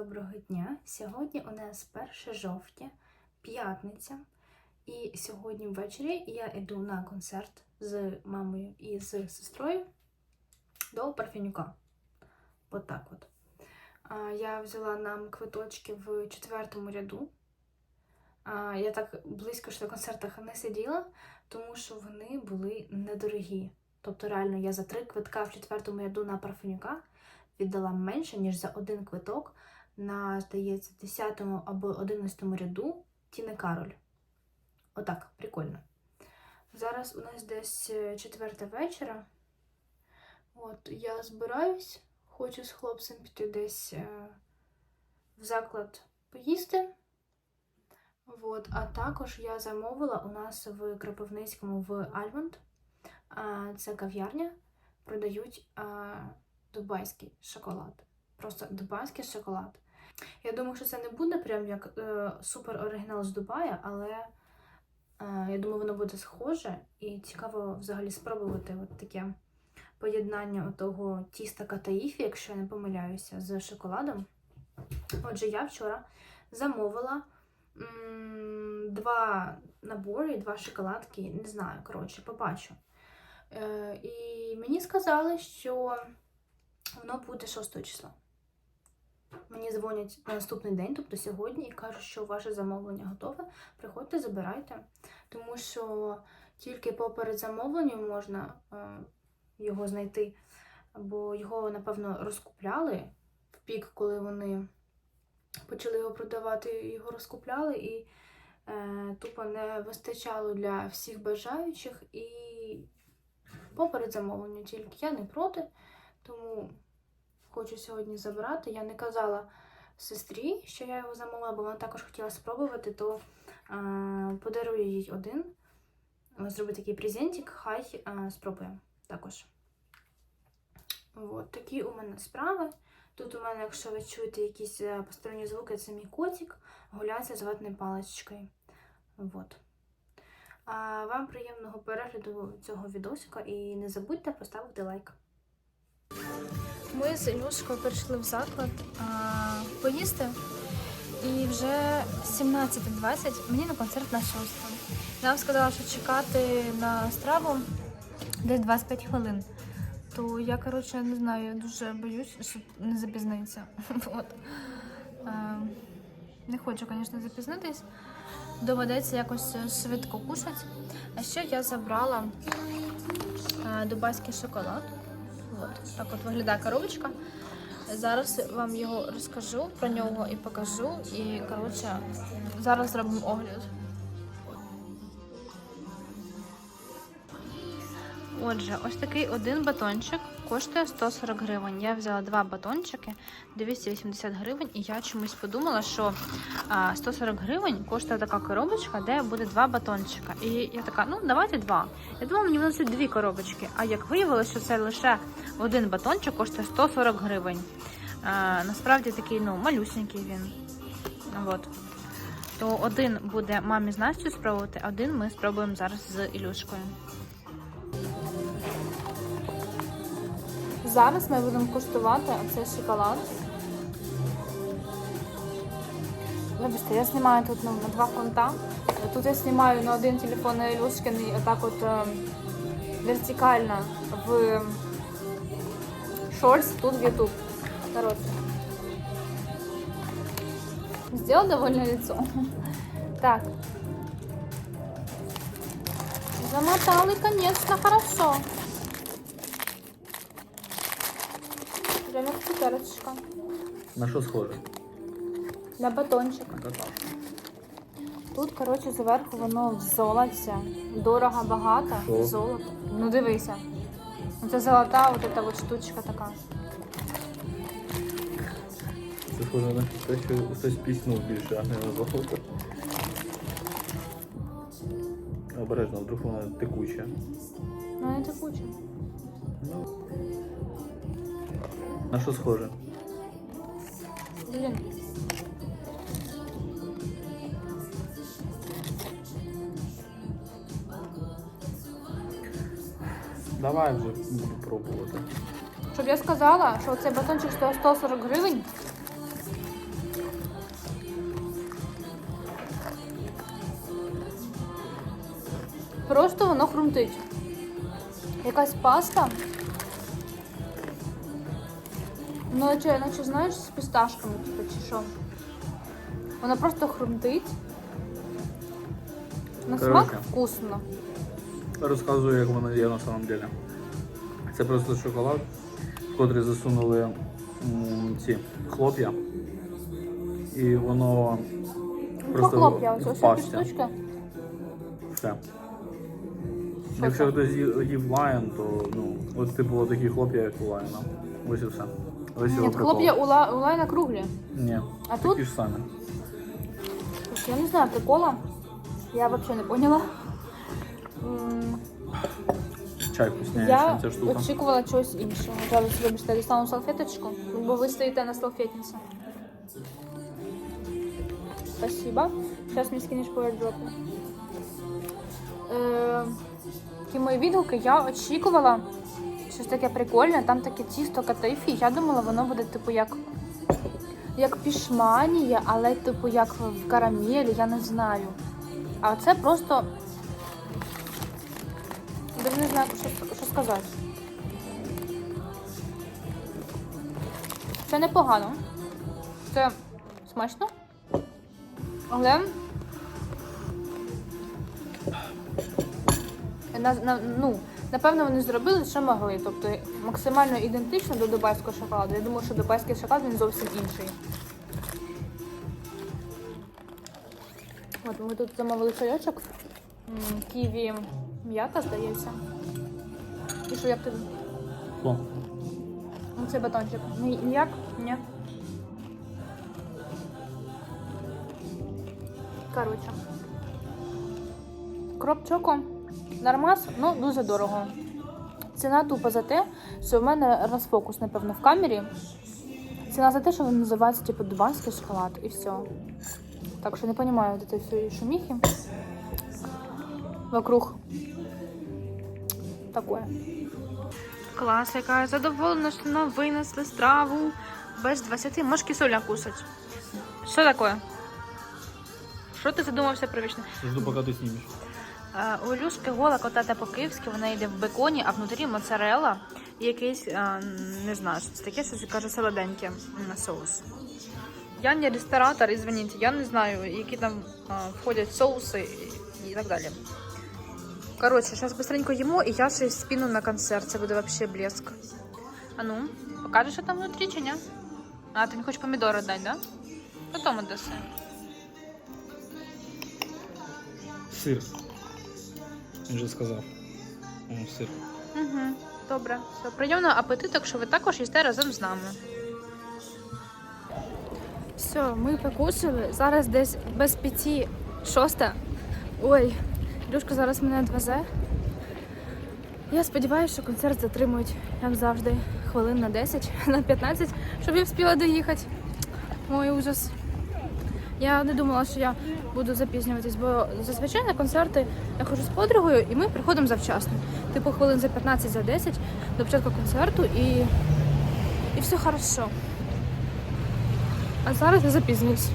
доброго дня! Сьогодні у нас 1 жовтня, п'ятниця. І сьогодні ввечері я йду на концерт з мамою і з сестрою до Парфенюка. От так от. Я взяла нам квиточки в четвертому ряду. Я так близько що на концертах не сиділа, тому що вони були недорогі. Тобто, реально, я за три квитка в четвертому ряду на Парфенюка віддала менше, ніж за один квиток на, здається, 10 або 11 ряду Тіни Кароль. Отак, прикольно. Зараз у нас десь е, четверта вечора. От, я збираюсь, хочу з хлопцем піти десь е, в заклад поїсти. От, а також я замовила у нас в Кропивницькому в Альмонд. Це кав'ярня, продають дубайський шоколад. Просто дубайський шоколад. Я думаю, що це не буде прям як е, супер оригінал з Дубая, але е, я думаю, воно буде схоже і цікаво взагалі спробувати от таке поєднання того тіста катаїфі, якщо я не помиляюся, з шоколадом. Отже, я вчора замовила м, два набори, два шоколадки, не знаю, коротше, побачу. Е, і мені сказали, що воно буде 6 числа. Мені дзвонять на наступний день, тобто сьогодні, і кажуть, що ваше замовлення готове. Приходьте, забирайте. Тому що тільки по передзамовленню можна е, його знайти, бо його, напевно, розкупляли в пік, коли вони почали його продавати, його розкупляли, і е, тупо не вистачало для всіх бажаючих. І по передзамовленню тільки я не проти, тому хочу сьогодні забрати. Я не казала сестрі, що я його замовила, бо вона також хотіла спробувати, то е, подарую їй один. Зроблю такий презентик, хай е, спробує також. От, такі у мене справи. Тут у мене, якщо ви чуєте якісь е, посторонні звуки, це мій котик гуляється з ватною паличкою. От. А вам приємного перегляду цього відосика і не забудьте поставити лайк. Ми з Ілюшкою прийшли в заклад а, поїсти. І вже 17.20 мені на концерт на 6. Нам сказали, що чекати на страву десь 25 хвилин. То я, коротше, не знаю, я дуже боюсь, щоб не запізнитися. От. Не хочу, звісно, запізнитись. Доведеться якось швидко кушати. А ще я забрала дубайський шоколад. От, так от виглядає коробочка. Зараз вам його розкажу про нього і покажу. І, коротше, зараз зробимо огляд. Отже, ось такий один батончик коштує 140 гривень. Я взяла два батончики 280 гривень, і я чомусь подумала, що 140 гривень коштує така коробочка, де буде два батончика. І я така, ну давайте два. Я думала, мені вносять дві коробочки. А як виявилося, що це лише один батончик коштує 140 гривень. Насправді такий ну, малюсенький він. От. То один буде мамі з Настю спробувати, один ми спробуємо зараз з Ілюшкою. Зараз ми будемо куштувати оцей шоколад. Вибачте, я знімаю тут ну, на два фронта. Тут я знімаю на один телефон на Ілюшкин і отак от е, вертикально в шортс, тут в YouTube. Короче. Сделал довольное лицо. Так. Замотал и, конечно, хорошо. Прям як цукерочка. На що схоже? На батончик. На какао. Тут, коротше, зверху воно в золоті. Дорого, багато. Що? Золото. Ну дивися. Це золота, от эта от штучка така. Це схоже на те, що хтось піснув більше, а не на золото. Обережно, вдруг вона текуча. Ну не текуче. Ну. На що схоже? Блин. Давай вже буду пробувати. Щоб я сказала, що цей батончик стоїть 140 гривень. Просто воно хрумтить. Якась паста. Ну, наче, наче знаєш, з пісташками, типу, чи що. Вона просто хрумтить. На смак вкусно. Розказую, як воно є на самом деле. Це просто шоколад, в котрий засунули м, ці хлоп'я. І воно просто Похлоп'я, ось в ось пасті. штучки. Все. Якщо хтось ї- їв лайон, то ну, от типу такі хлоп'я, як у лайона. Ось і все. Ось його Ні, прикол. хлоп'я у, ла, у лайна круглі. Ні, А такі тут? ж самі. Я не знаю прикола. Я взагалі не поняла. М, Чай вкусніше, Я ніж ця штука. очікувала чогось іншого. Зараз, вибачте, дістану салфеточку, бо ви стоїте на салфетниці. Спасибо. Зараз мені скинеш по. Е, Такі мої відгуки я очікувала щось таке прикольне, там таке тісто катайфі. Я думала, воно буде типу як, як пішманія, але типу як в карамелі, я не знаю. А це просто. Даже не знаю, що, що сказати. Це непогано. Це смачно. Але. На, на, ну, напевно, вони зробили, що могли. Тобто максимально ідентично до дубайського шоколаду. Я думаю, що дубайський шоколад він зовсім інший. От ми тут замовили чайочок. Ківі м'ята, здається. І що як тобі? О, Ну, Це батончик. Ні- Ніяк? Ні. Коротше. Кроп чоко. Нормас, ну дуже дорого. Ціна тупо за те, що в мене розфокус, напевно, в камері. Ціна за те, що він називається типу дубайський шоколад і все. Так що не розумію вот этой всієї шуміхи. Вокруг. Такое. Клас, яка я задоволена, що нам винесли страву без 20 можеш кисоля кусать. Що таке? Що ти задумався про вічне? жду, поки ти знімеш. Е, У Ілюшки гола котата по-київськи, вона йде в беконі, а внутрі моцарелла і якийсь, е, не знаю, що це таке, щось каже солоденьке м, соус. Я не ресторатор, извините, я не знаю, які там е, входять соуси і так далі. Коротше, зараз быстренько їмо, і я ще спіну на концерт, це буде вообще блеск. А ну, покажеш, що там внутрі чи ні? А, ти не хочеш помідори дати, да? Потім отдаси. Сир. Він же сказав. О, сир. Угу, добре. Все, приємного апетиту, якщо ви також їсте разом з нами. Все, ми покусили. Зараз десь без п'яті шоста. Ой, Люшка зараз мене відвезе. Я сподіваюся, що концерт затримують, як завжди, хвилин на 10, на 15, щоб я встигла доїхати. Ой, ужас. Я не думала, що я буду запізнюватись, бо зазвичай на концерти я ходжу з подругою і ми приходимо завчасно. Типу хвилин за 15 за 10 до початку концерту і, і все хорошо. А зараз я запізнююсь.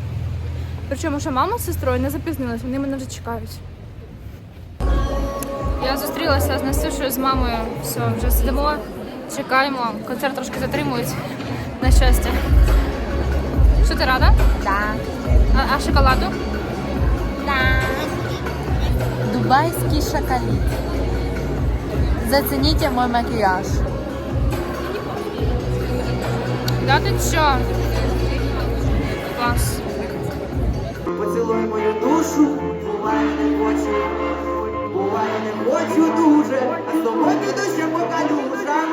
Причому що мама з сестрою не запізнилась, вони мене вже чекають. Я зустрілася з Настюшею з мамою. Все, вже сидимо, чекаємо. Концерт трошки затримують. На щастя. Що ти рада? Да. А, а шоколаду? Да. Дубайский шоколад. Зацените мой макияж. Да ти що? Клас. Поцілуй мою душу, буває не хочу, буває не хочу дуже, а з тобою піду ще по калюжам.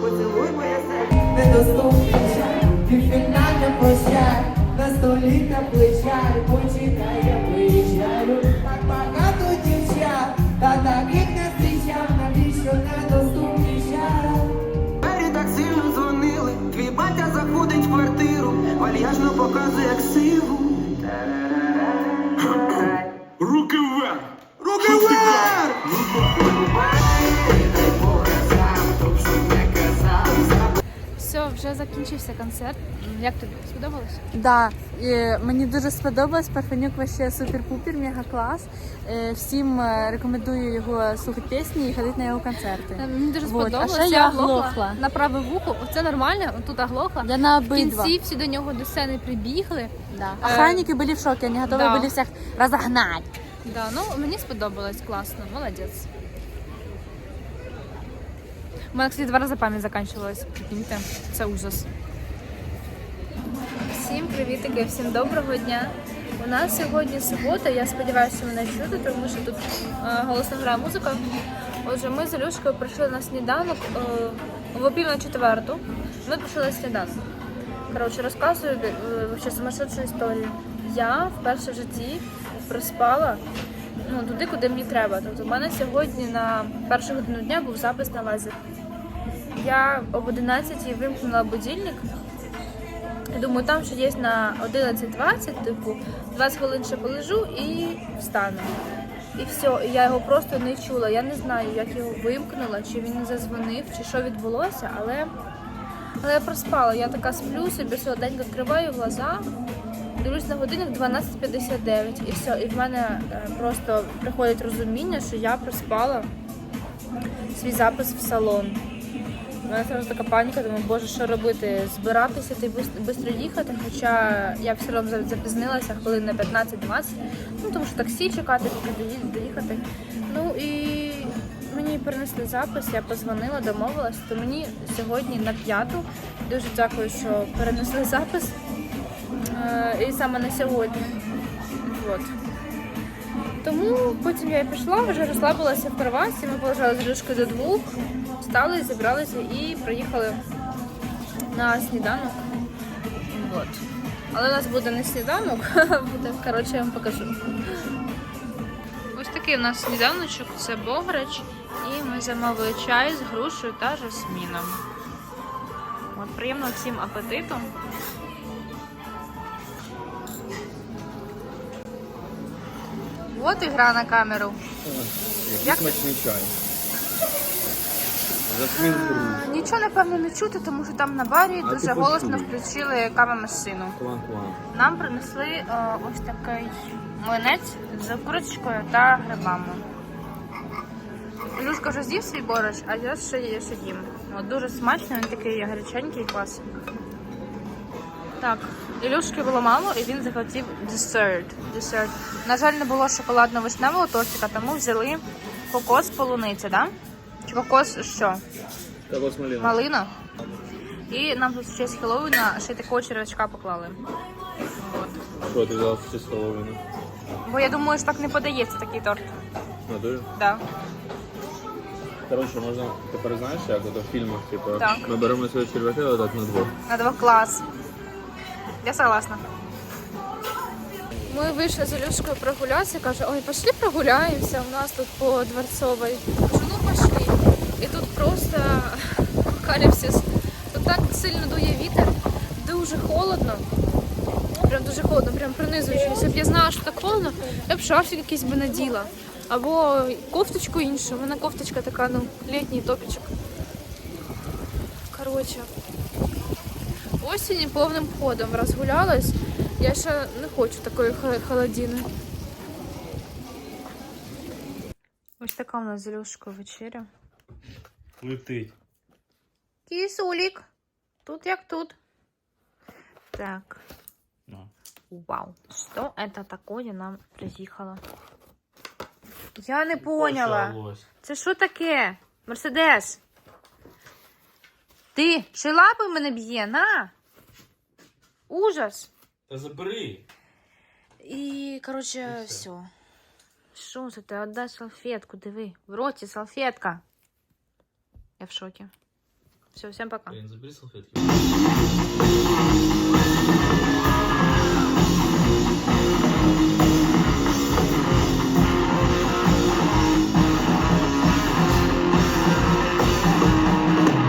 Поцілуй моє серце. Недоступний півфінальне прощай, на столі та плечай, почекай, я приїжджаю, Так багато дівчат, та таких не зустрічав, навіщо недоступний час. Двері так сильно дзвонили, твій батя заходить в квартиру, вальяжно показує як силу. Вже закінчився концерт. Як тобі? Сподобалось? Да, мені дуже сподобалось. Парфенюк вообще супер-пупер, мега клас. Е, Всім е, рекомендую його слухати пісні і ходити на його концерти. Е, Мені дуже Вот, сподобалося. а ще я глохла. на праве вухо. Оце нормально, тут оглохла. Я на В кінці всі до нього до сцени прибігли. Да. Охранники були в шокі, вони готові да. були всіх розогнати. Да, ну мені сподобалось класно, молодець. У мене, кстати, два рази пам'ять закінчилась. Прикиньте, це ужас. Всім привітики, всім доброго дня. У нас сьогодні субота, я сподіваюся, мене чути, тому що тут е, голосно грає музика. Отже, ми з Ілюшкою прийшли на сніданок е, в пів на четверту. Ми прийшли на сніданок. Коротше, розказую е, сумасшедшу історію. Я вперше в житті проспала ну, туди, куди мені треба. Тобто, в мене сьогодні на першу годину дня був запис на лазер. Я об 11 вимкнула будильник. Думаю, там ще є на 11.20, типу, 20 хвилин ще полежу і встану. І все, я його просто не чула. Я не знаю, як його вимкнула, чи він не зазвонив, чи що відбулося, але, але я проспала. Я така сплю собі солоденько відкриваю глаза, дивлюсь на годинник 12.59 і все. І в мене е, просто приходить розуміння, що я проспала свій запис в салон. У мене одразу така паніка, думаю, боже, що робити? Збиратися та швидко їхати, хоча я все одно запізнилася хвилин на 15-20, ну тому що таксі чекати, поки доїхати. Ну і мені перенесли запис, я позвонила, домовилась, то мені сьогодні на п'яту. Дуже дякую, що перенесли запис. Е, і саме на сьогодні. От. Тому потім я пішла, вже розслабилася в кроваті, ми полежали з Ілюшкою до двох, встали, зібралися і приїхали на сніданок. От. Але у нас буде не сніданок, буде, коротше, я вам покажу. Ось такий у нас сніданочок, це бограч, і ми замовили чай з грушею та жасміном. От, приємного всім апетиту. От ігра на камеру. Як? смачний чай. Жасмін Нічого напевно не чути, тому що там на барі А дуже ти голосно включили кавомашину. Клан. Нам принесли е, ось такий млинець з курочкою та грибами. Ілюшка вже з'їв свій борщ, а я ще, є- ще їм. От, дуже смачно, він такий гаряченький клас. Так, Ілюшки було мало, і він захотів десерт. десерт. На жаль, не було шоколадно-вишневого тортика, тому взяли кокос полуниця, да? Чи кокос що? Кого смоліна? Малина. І нам тут в честь Хеллоуіна ще такого червячка поклали. Що ти взяла з столовини? Бо я думаю, що так не подається такий торт. Надую? Да. Коротше, можна тепер знаєш, як ото в фільмах, типу, Так. ми беремо свої черв'яки отак на двох. На двох клас. Я согласна. Ми вийшли з Ілюшкою прогулятися, каже, ой, пошли прогуляємося, у нас тут по Дворцовій. Кажу, ну пошли. І тут просто каліпсис. Тут так сильно дує вітер, дуже холодно. Прям дуже холодно, прям пронизуючи. Якщо б я знала, що так холодно, я б шарфік якийсь би наділа. Або кофточку іншу. У мене кофточка така, ну, літній топічок. Коротше, осінь повним ходом розгулялась. Я ще не хочу такої холодини. Ось така у нас з Ілюшкою вечеря. Летить. Кисулік. Тут як тут. Так. Ну. Вау. Что это такое нам приїхало? Я не поняла. Це що таке? Мерседес. Ти ще лапи мене б'є, на. Ужас. Та забери. І, коротше, все. Що це ти? Отдай салфетку, диви. В роті салфетка. Я в шокі. Все, всім пока. забери салфетки.